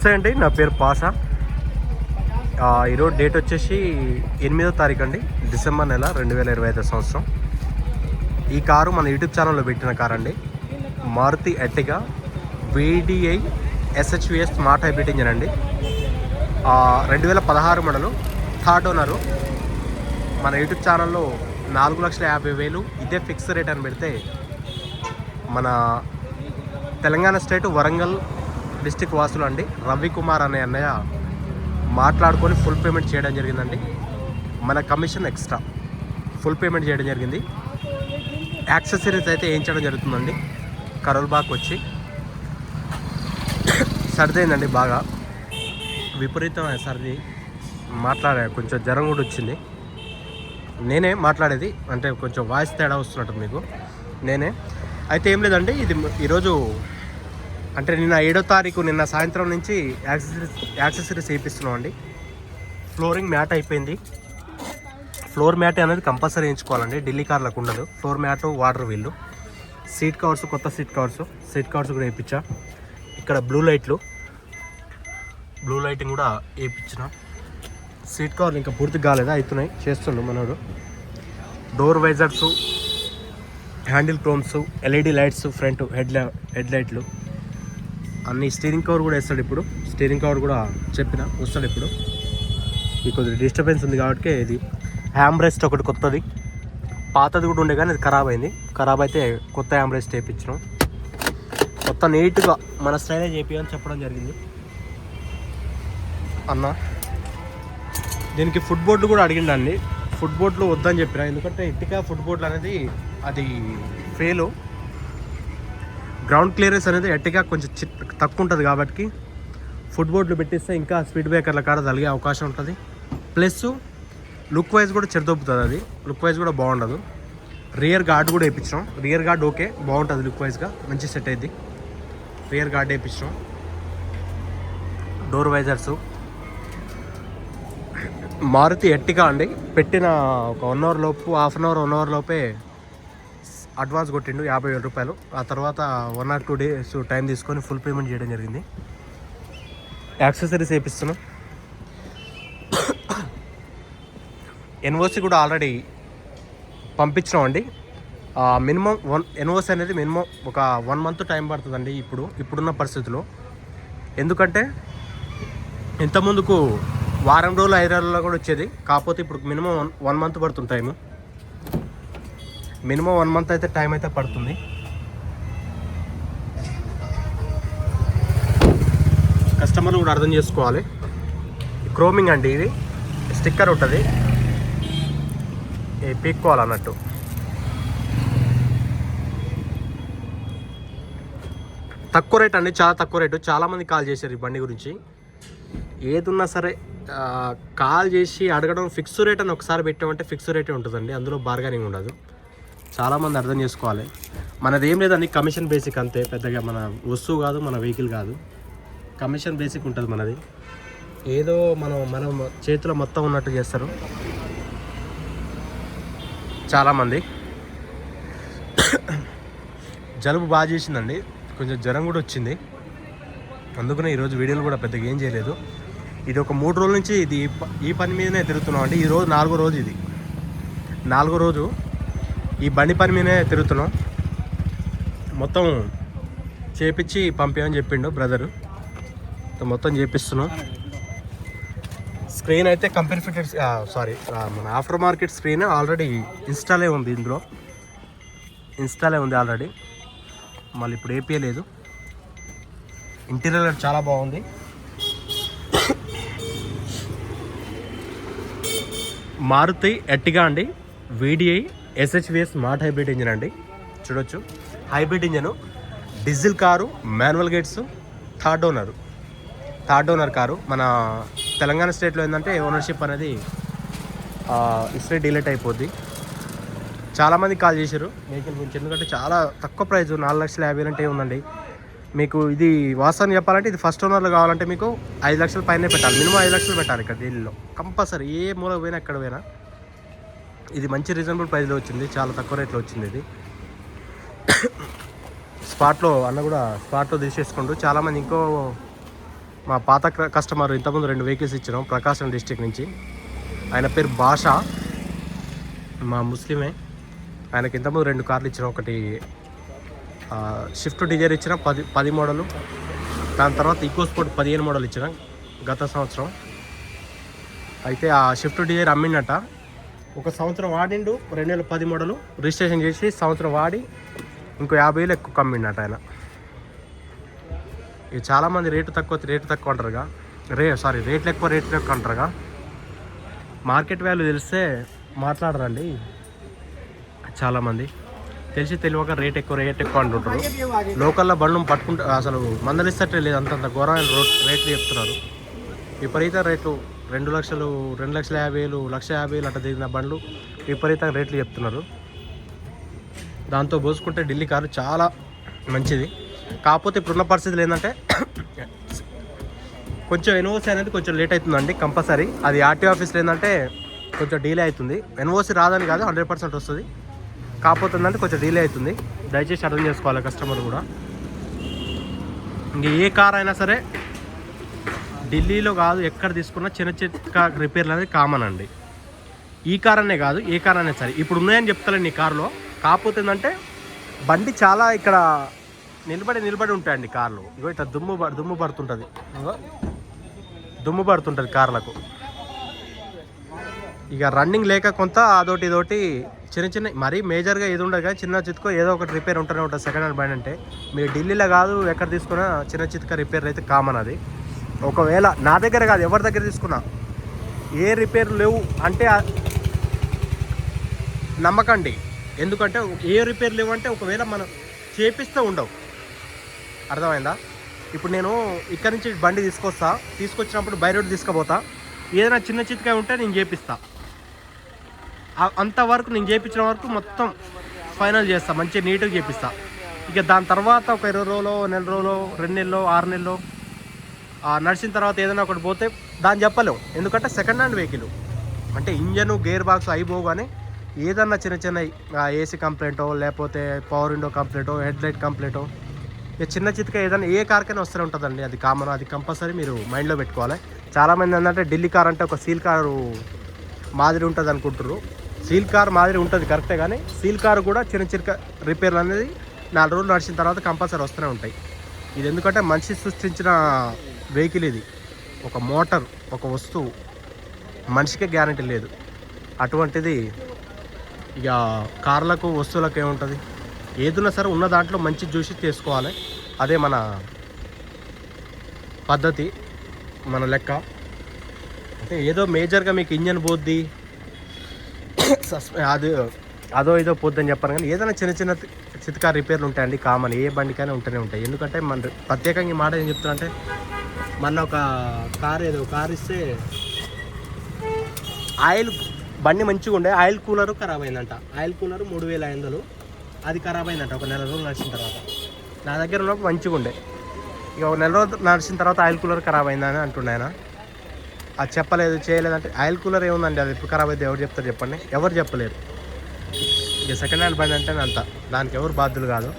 నమస్తే అండి నా పేరు పాషా. ఈరోజు డేట్ వచ్చేసి ఎనిమిదో తారీఖు అండి డిసెంబర్ నెల రెండు వేల ఇరవై ఐదో సంవత్సరం. ఈ కారు మన యూట్యూబ్ ఛానల్లో పెట్టిన కార్ అండి. Maruti Ertiga VDI SHVS smart hybrid engine అండి. రెండు వేల పదహారు మోడలు థర్డ్ ఓనరు. మన యూట్యూబ్ ఛానల్లో నాలుగు లక్షల యాభై వేలు ఇదే ఫిక్స్ రేట్ అని పెడితే మన తెలంగాణ స్టేట్ వరంగల్ డిస్టిక్ వాసులు అండి. రవికుమార్ అనే అన్నయ్య మాట్లాడుకొని ఫుల్ పేమెంట్ చేయడం జరిగిందండి. మన కమిషన్ ఎక్స్ట్రా ఫుల్ పేమెంట్ చేయడం జరిగింది. యాక్సెసరీస్ అయితే వేయించడం జరుగుతుందండి? కరోల్బాగ్ వచ్చి సర్దైందండి బాగా. విపరీతమైన సర్ది మాట్లాడే కొంచెం జ్వరం కూడా వచ్చింది. నేనే మాట్లాడేది అంటే కొంచెం వాయిస్ తేడా వస్తున్నట్టు మీకు. నేనే. అయితే ఏం లేదండి ఇది ఈరోజు అంటే నిన్న ఏడో తారీఖు నిన్న సాయంత్రం నుంచి యాక్సెసరీస్ యాక్సెసరీస్ వేయిస్తున్నాం అండి. ఫ్లోరింగ్ మ్యాట్ అయిపోయింది. ఫ్లోర్ మ్యాట్ అనేది కంపల్సరీ వేయించుకోవాలండి. ఢిల్లీ కార్లకు ఉండదు. ఫ్లోర్ మ్యాట్ వాటర్ వీళ్ళు. సీట్ కవర్స్ కొత్త సీట్ కవర్స్. సీట్ కవర్స్ కూడా వేయించా. ఇక్కడ బ్లూ లైట్లు. బ్లూ లైటింగ్ కూడా వేయించిన. సీట్ కవర్లు ఇంకా పూర్తి కాలేదా? అవుతున్నాయి. చేస్తుండు మనోడు. Door visors handle chromes LED lights front head head లైట్లు. అన్ని స్టీరింగ్ కవర్ కూడా వేస్తాడు ఇప్పుడు. స్టీరింగ్ కవర్ కూడా చెప్పిన వస్తాడు ఇప్పుడు. ఈ కొద్దిగా డిస్టర్బెన్స్ ఉంది కాబట్టి ఇది హ్యామ్ రెస్ట్ ఒకటి కొత్తది. పాతది కూడా ఉండే కానీ అది ఖరాబ్ అయింది. ఖరాబ్ అయితే కొత్త హ్యామ్ రెస్ట్ వేయించినాం మొత్తం నీట్గా మన స్టైలే చేపియని చెప్పడం జరిగింది. అన్న దీనికి ఫుడ్ బోర్డులు కూడా అడిగిండండి ఫుడ్ బోర్డులు వద్దని చెప్పిన. ఎందుకంటే ఇటుక ఫుడ్ బోర్డులు అనేది అది ఫెయిలు గ్రౌండ్ క్లియరెన్స్ అనేది ఎట్టిగా కొంచెం చి- తక్కువ ఉంటుంది కాబట్టి ఫుట్ బోర్డులు పెట్టిస్తే ఇంకా స్పీడ్ బ్రేకర్ల కాడ తలిగే అవకాశం ఉంటుంది. ప్లస్ లుక్ వైజ్ కూడా చెడదొప్పుతుంది అది. లుక్ వైజ్ కూడా బాగుండదు. రియర్ గార్డ్ కూడా వేయించాం రియర్ గార్డ్ ఓకే బాగుంటుంది లుక్ వైజ్గా మంచి సెట్ అయింది రియర్ గార్డ్ వేయించాం డోర్ వైజర్స్ మారుతి ఎట్టిగా అండి? పెట్టిన ఒక వన్ అవర్ లోపు half an hour one hour లోపే అడ్వాన్స్ కొట్టిండు యాభై వేల రూపాయలు. ఆ తర్వాత one or two days time తీసుకొని ఫుల్ పేమెంట్ చేయడం జరిగింది. యాక్సెసరీస్ వేపిస్తున్నాం. ఎన్ఓసి కూడా ఆల్రెడీ పంపించినాం అండి మినిమం వన్ ఎన్ఓసి అనేది మినిమం ఒక వన్ మంత్ టైం పడుతుందండి ఇప్పుడు ఇప్పుడున్న పరిస్థితుల్లో ఎందుకంటే ఇంతకుముందుకు వారం రోజులు ఐదు రోజుల్లో కూడా వచ్చేది. కాకపోతే ఇప్పుడు మినిమం వన్ వన్ మంత్ పడుతుంది టైము మినిమం వన్ మంత్ అయితే టైం అయితే పడుతుంది. కస్టమర్లు కూడా అర్థం చేసుకోవాలి. క్రోమింగ్ అండి ఇది. స్టిక్కర్ ఉంటుంది. పీక్కోవాలి పీక్కోవాలన్నట్టు తక్కువ రేట్ అండి చాలా తక్కువ రేటు. చాలామంది కాల్ చేశారు ఈ బండి గురించి. ఏదున్నా సరే కాల్ చేసి అడగడం ఫిక్స్ రేట్ అని ఒకసారి పెట్టామంటే ఫిక్స్ రేటే ఉంటుందండి. అందులో బార్గెనింగ్ ఉండదు. చాలామంది అర్థం చేసుకోవాలి. మనది ఏం లేదండి కమిషన్ బేసిక్ అంతే. పెద్దగా మన వస్తువు కాదు మన వెహికల్ కాదు. కమిషన్ బేసిక్ ఉంటుంది మనది. ఏదో మనం మనం చేతిలో మొత్తం ఉన్నట్టు చేస్తారు. చాలామంది జలుబు బాగా చేసిందండి. కొంచెం జ్వరం కూడా వచ్చింది. అందుకనే ఈరోజు వీడియోలు కూడా పెద్దగా ఏం చేయలేదు. ఇది ఒక మూడు రోజుల నుంచి ఇది ఈ ప- ఈ పని మీదనే తిరుగుతున్నాం అండి. ఈరోజు నాలుగో రోజు ఇది. నాలుగో రోజు ఈ బండి పని మీదనే తిరుగుతున్నాం. మొత్తం చేపించి పంపామని చెప్పిండు బ్రదరు. మొత్తం చేపిస్తున్నాం. స్క్రీన్ అయితే కంపెనీ ఫిటెడ్ సారీ మన ఆఫ్టర్ మార్కెట్ స్క్రీన్ ఆల్రెడీ ఇన్స్టాలే ఉంది ఇందులో. ఇన్స్టాలే ఉంది ఆల్రెడీ. మళ్ళీ ఇప్పుడు ఏపీ లేదు. ఇంటీరియర్ చాలా బాగుంది. మారుతి ఎట్టిగా అండి? VDI SHVS smart hybrid engine అండి. చూడొచ్చు. Hybrid engine diesel car manual gates third owner third owner car. మన తెలంగాణ స్టేట్లో ఏంటంటే ఓనర్షిప్ అనేది ఇస్రే డిలేట్ అయిపోద్ది. చాలామంది కాల్ చేశారు. వెహికల్ గురించి ఎందుకంటే చాలా తక్కువ ప్రైస్ నాలుగు లక్షల యాభై వేలు అంటే మీకు ఇది వాస్తవం చెప్పాలంటే ఇది ఫస్ట్ ఓనర్లో కావాలంటే మీకు ఐదు లక్షల పైనే పెట్టాలి. మినిమం ఐదు లక్షలు పెట్టాలి ఇక్కడ ఢిల్లీలో కంపల్సరీ ఏ మూల పోయినా ఎక్కడ పోయినా. ఇది మంచి రీజనబుల్ ప్రైస్లో వచ్చింది. చాలా తక్కువ రేట్లో వచ్చింది ఇది. స్పాట్లో అన్న కూడా స్పాట్లో తీసేసుకుంటూ చాలామంది ఇంకో మా పాత కస్టమర్ ఇంతకుముందు రెండు వెహికల్స్ ఇచ్చినాం ప్రకాశం డిస్టిక్ నుంచి. ఆయన పేరు భాష. మా ముస్లిమే. ఆయనకి ఇంతకుముందు రెండు కార్లు ఇచ్చినాం. ఒకటి షిఫ్ట్ డిజైర్ ఇచ్చిన పది పది మోడలు. దాని తర్వాత ఈకో స్పోర్ట్ పదిహేను మోడల్ ఇచ్చిన గత సంవత్సరం. అయితే ఆ షిఫ్ట్ డిజైర్ అమ్మిండట ఒక సంవత్సరం వాడిండు రెండు వేల పది మోడలు రిజిస్ట్రేషన్ చేసి సంవత్సరం వాడి ఇంకో యాభై వేలు ఎక్కువ అమ్మిండట ఆయన. ఇక చాలామంది రేటు తక్కువ రేటు తక్కువ అంటారుగా. రే సారీ రేట్లు ఎక్కువ రేట్లు ఎక్కువ అంటారుగా. మార్కెట్ వాల్యూ తెలిస్తే మాట్లాడరండి. చాలామంది తెలిసి తెలియక రేట్ ఎక్కువ రేట్ ఎక్కువ అంటుంటారు. లోకల్లో బండ్లు పట్టుకుంటే అసలు మందలిస్తట్లే లేదు. అంతంత ఘోరమైన రేట్లు చెప్తున్నారు. విపరీత రేట్లు రెండు లక్షలు రెండు లక్షల యాభై వేలు లక్ష యాభై వేలు అట్లా దిగిన బండ్లు విపరీతంగా రేట్లు చెప్తున్నారు. దాంతో పోసుకుంటే ఢిల్లీ కారు చాలా మంచిది. కాకపోతే ఇప్పుడున్న పరిస్థితులు ఏంటంటే కొంచెం ఎన్ఓసి అనేది కొంచెం లేట్ అవుతుందండి కంపల్సరీ. అది ఆర్టీ ఆఫీస్లో ఏంటంటే కొంచెం డీలే అవుతుంది. ఎన్ఓసి రాదని కాదు హండ్రెడ్ పర్సెంట్ వస్తుంది. కాకపోతే ఏంటంటే కొంచెం డీలే అవుతుంది. దయచేసి అర్థం చేసుకోవాలి కస్టమర్ కూడా. ఇంక ఏ కార్ అయినా సరే ఢిల్లీలో కాదు ఎక్కడ తీసుకున్నా చిన్న చిన్న రిపేర్లు అనేది కామన్ అండి. ఈ కార్ అనే కాదు ఏ కార్ అనేది సరే. ఇప్పుడు ఉన్నాయని చెప్తానండి ఈ కార్లో. కాకపోతే ఏంటంటే బండి చాలా ఇక్కడ నిలబడి నిలబడి ఉంటాయండి కార్లు. ఇగో ఇట్లా దుమ్ము దుమ్ము పడుతుంటుంది. దుమ్ము పడుతుంటుంది కార్లకు. ఇక రన్నింగ్ లేక కొంత అదొకటి ఇదోటి చిన్న చిన్న మరీ మేజర్గా ఏది ఉండదు కానీ చిన్న చిత్కో ఏదో ఒకటి రిపేర్ ఉంటూనే ఉంటుంది. సెకండ్ హ్యాండ్ బండి అంటే. మీరు ఢిల్లీలో కాదు ఎక్కడ తీసుకున్నా చిన్న చిత్క రిపేర్ అయితే కామన్ అది. ఒకవేళ నా దగ్గర కాదు ఎవరి దగ్గర తీసుకున్నా ఏ రిపేర్ లేవు అంటే నమ్మకండి. ఎందుకంటే ఏ రిపేర్ లేవు అంటే ఒకవేళ మనం చేపిస్తే ఉండవు. అర్థమైందా? ఇప్పుడు నేను ఇక్కడి నుంచి బండి తీసుకొస్తా తీసుకొచ్చినప్పుడు బై రోడ్ తీసుకుపోతా. ఏదైనా చిన్న చితికాయ ఉంటే నేను చేపిస్తా. అంతవరకు నేను చేపించిన వరకు మొత్తం ఫైనల్ చేస్తా మంచిగా నీట్గా చేపిస్తా. ఇక దాని తర్వాత ఒక ఇరవై రోజులు నెల రోజులు రెండు నెలలో ఆరు నెలలో నడిచిన తర్వాత ఏదైనా ఒకటి పోతే దాన్ని చెప్పలేం. ఎందుకంటే సెకండ్ హ్యాండ్ వెహికల్ అంటే ఇంజను గేర్ బాక్స్ అయిపోగానే ఏదన్నా చిన్న చిన్న ఏసీ కంప్లైంటో లేకపోతే పవర్ విండో కంప్లైంటో హెడ్ లైట్ కంప్లైంటో ఇక చిన్న చిత్క ఏదైనా ఏ కార్కైనా వస్తూనే ఉంటుందండి. అది కామన్ అది కంపల్సరీ మీరు మైండ్లో పెట్టుకోవాలి. చాలామంది ఏంటంటే ఢిల్లీ కార్ అంటే ఒక సీల్ కారు మాదిరి ఉంటుంది అనుకుంటారు సీల్ కార్ మాదిరి ఉంటుంది కరెక్టే కానీ సీల్ కారు కూడా చిన్న చిన్న రిపేర్లు అనేది నాలుగు రోజులు నడిచిన తర్వాత కంపల్సరీ వస్తూనే ఉంటాయి. ఇది ఎందుకంటే మనిషి సృష్టించిన వెహికల్ ఇది. ఒక మోటార్ ఒక వస్తువు మనిషికే గ్యారంటీ లేదు. అటువంటిది ఇక కార్లకు వస్తువులకు ఏముంటుంది? ఏదున్నా సరే ఉన్న దాంట్లో మంచి చూసి చేసుకోవాలి. అదే మన పద్ధతి మన లెక్క. అంటే ఏదో మేజర్గా మీకు ఇంజన్ పోద్ది సస్పె అది అదో ఏదో పోద్దని చెప్పాను కానీ ఏదైనా చిన్న చిన్న చితకా రిపేర్లు ఉంటాయండి. కామన్ ఏ బండికైనా ఉంటూనే ఉంటాయి. ఎందుకంటే మన ప్రత్యేకంగా ఈ మాట ఏం చెప్తున్నా అంటే మొన్న ఒక కార్ ఏదో కార్ ఇస్తే ఆయిల్ బండి మంచిగా ఉండే ఆయిల్ కూలర్ ఖరాబ్ అయిందంట. ఆయిల్ కూలర్ మూడు వేల ఐదు అది ఖరాబ్ అయిందంట ఒక నెల రోజులు నడిచిన తర్వాత. నా దగ్గర ఉన్నప్పుడు మంచిగా ఉండే. ఇక ఒక నెల రోజులు నడిచిన తర్వాత ఆయిల్ కూలర్ ఖరాబ్ అయిందని అంటున్నాయన అది చెప్పలేదు చేయలేదంటే ఆయిల్ కూలర్ ఏముందండి? అది ఎప్పుడు ఖరాబ్ అయితే ఎవరు చెప్తారు చెప్పండి? ఎవరు చెప్పలేరు. ఇక సెకండ్ హ్యాండ్ బండి అంటే అంత. దానికి ఎవరు బాధ్యులు కాదు.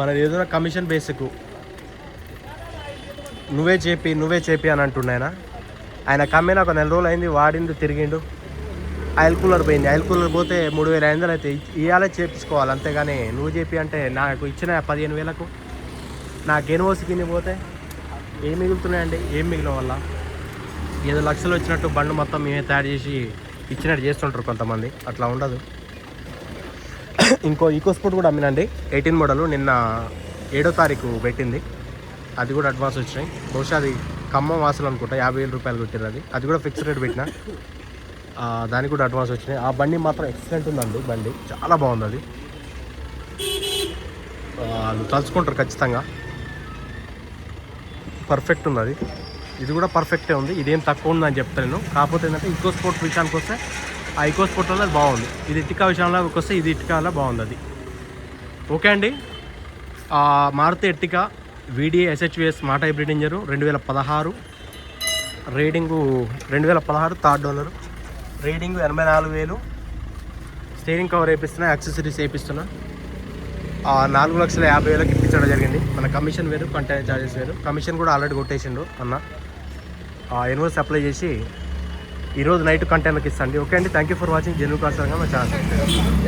మనది ఏదైనా కమిషన్ బేసిక్ నువ్వే చేపి నువ్వే చేపి అని అంటున్నాయన ఆయన. ఆయన కమ్మిన ఒక నెల రోజులు అయింది వాడిండు తిరిగిండు. ఆయిల్ కూలర్ పోయింది. ఆయిల్ కూలర్ పోతే మూడు వేల ఐదు వందలు అయితే ఇవాళే చేపించుకోవాలి. అంతేగాని నువ్వు చెప్పి అంటే నాకు ఇచ్చిన పదిహేను వేలకు నాకు ఎన్ఓసి కింద పోతే ఏం మిగులుతున్నాయండి? ఏం మిగిలిన వల్ల? ఏదో లక్షలు వచ్చినట్టు బండ్లు మొత్తం మేమే తయారు చేసి ఇచ్చినట్టు చేస్తుంటారు కొంతమంది. అట్లా ఉండదు. ఇంకో ఈకో స్పోర్ట్ కూడా అమ్మినండి. ఎయిటీన్ మోడల్ నిన్న ఏడో తారీఖు పెట్టింది. అది కూడా అడ్వాన్స్ వచ్చినాయి. బహుశా అది ఖమ్మం వాసులు అనుకుంటా యాభై వేల రూపాయలు కొట్టారు అది. అది కూడా ఫిక్స్ రేట్ పెట్టిన. దానికి కూడా అడ్వాన్స్ వచ్చినాయి. ఆ బండి మాత్రం ఎక్సలెంట్ ఉందండి బండి. చాలా బాగుంది అది. వాళ్ళు తలుచుకుంటారు ఖచ్చితంగా. పర్ఫెక్ట్ ఉంది అది. ఇది కూడా పర్ఫెక్టే ఉంది. ఇదేం తక్కువ ఉందని చెప్తాను కాకపోతే ఏంటంటే ఈకో స్పోర్ట్ విషయానికి వస్తే ఆ ఈకో స్పోర్ట్ వల్ల అది బాగుంది. ఇది ఇటుక విషయంలో వస్తే ఇది ఇటుక వల్ల బాగుంది అది. ఓకే అండి. మారుతి ఎట్టిక వీడిఏ ఎస్హెచ్విఎస్ మాట హైబ్రిడ్ ఇంజరు రెండు వేల పదహారు. రీడింగు రెండు వేల పదహారు థర్డ్ డోలర్ రీడింగ్ ఎనభై నాలుగు వేలు. స్టీరింగ్ కవర్ వేపిస్తున్నా యాక్సెసరీస్ వేపిస్తున్నా. నాలుగు లక్షల యాభై వేలకు ఇప్పించడం జరిగింది. మన కమిషన్ వేరు కంటైనర్ ఛార్జెస్ వేరు. కమిషన్ కూడా ఆల్రెడీ కొట్టేసిండు అన్న. ఆ ఇన్వాయిస్ అప్లై చేసి ఈరోజు నైట్ కంటైనర్కి ఇస్తాండి. ఓకే అండి థ్యాంక్ యూ ఫర్ వాచింగ్ జెన్యూ కాసంగా మా ఛానల్